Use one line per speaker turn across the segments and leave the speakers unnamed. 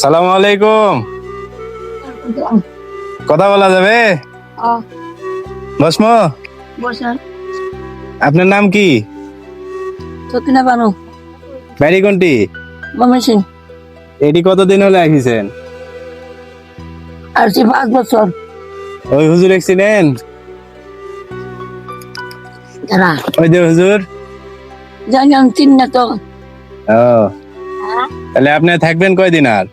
সালাম আলাইকুম। কথা বলা যাবে? বসমো। আপনার নাম কি?
বানু।
বাড়ি কোনটি? এটি কতদিন হলে আসিছেন
আর সে পাঁচ বছর।
ওই হুজুর এক্সিডেন্ট? ওই যে হুজুর।
জানি আমি চিন না তো।
ও। তাহলে আপনি থাকবেন কয়দিন আর?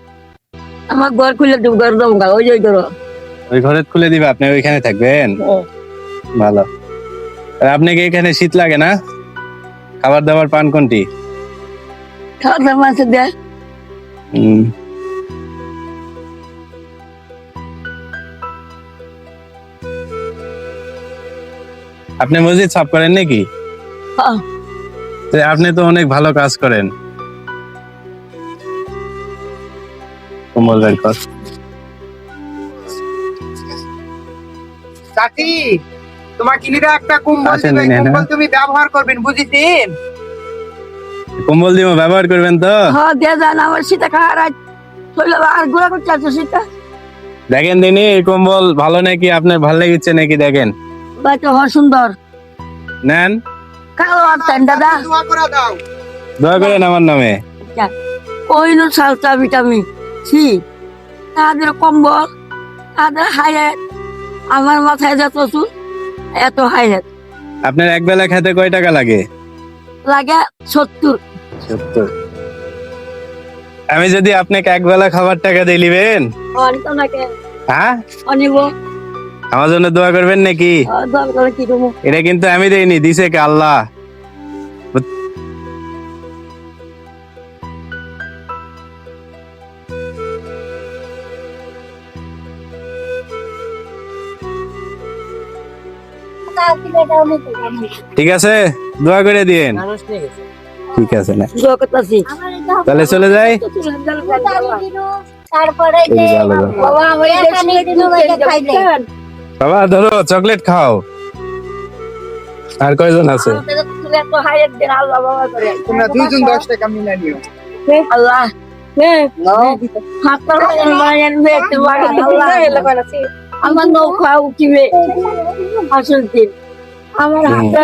আমার ঘর খুলে দেবো ঘর দেবো ওই যে করো
ওই ঘরে খুলে দিবে আপনি ওইখানে থাকবেন? ভালো। আর আপনি কি এখানে শীত লাগে না? খাবার দাবার পান কোনটি?
খাওয়া দাওয়া মাসে দেয়।
আপনি মসজিদ সাফ করেন নাকি?
হ্যাঁ।
তো আপনি তো অনেক ভালো কাজ করেন। কম্বল বের কর।
চাচি তোমার কিনিরা একটা কম্বল
দিনে?
কম্বল তুমি ব্যবহার করবেন বুঝেছেন?
কম্বল দিব ব্যবহার করবেন তো?
হ্যাঁ দিয়ে যান আমার শীতে খাওয়ার আজ শরীর আর ঘোরা করতে আছে শীতে।
দেখেন দিনই এই কম্বল ভালো নাকি আপনার ভালো লেগেছে নাকি দেখেন?
বাচ্চা হওয়া সুন্দর।
নেন।
কালো আর তেন দাদা
দোয়া করে দাও।
দয়া করেন আমার নামে।
কইনো সালতা ভিটামিন। সি তাদের কম্বল তাদের হাইলাইট। আমার মাথায় যত চুল এত হাইলাইট।
আপনার এক বেলা খেতে কয় টাকা লাগে?
লাগে সত্তর।
সত্তর। আমি যদি আপনাকে এক বেলা খাবার টাকা দিয়ে নিবেন? হ্যাঁ?
অনিব
আমার জন্য দোয়া করবেন নাকি? এটা কিন্তু আমি দেইনি দিছে কে আল্লাহ। ঠিক আছে দোয়া করে দিয়েন। ঠিক আছে না। তাহলে চলে যাই।
তারপরে।
বাবা
ধরো চকলেট খাও। আর কয়জন আছে?
এত হাইলাইট দেন আল্লাহ বাবা করে।
তোমরা দুইজন দশ টাকা মিলে নিও।
আল্লাহ। হাতটা মায়ের মেয়েতে আল্লাহ আমার নৌকা উঠিবে আসল দিন। আমার হাতটা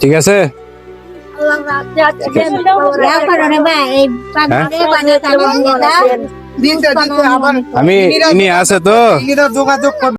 ঠিক আছে?
আল্লাহ রাতে
রে এই পাগলে বানিয়ে
আমি ইনি আছে তো।
যোগাযোগ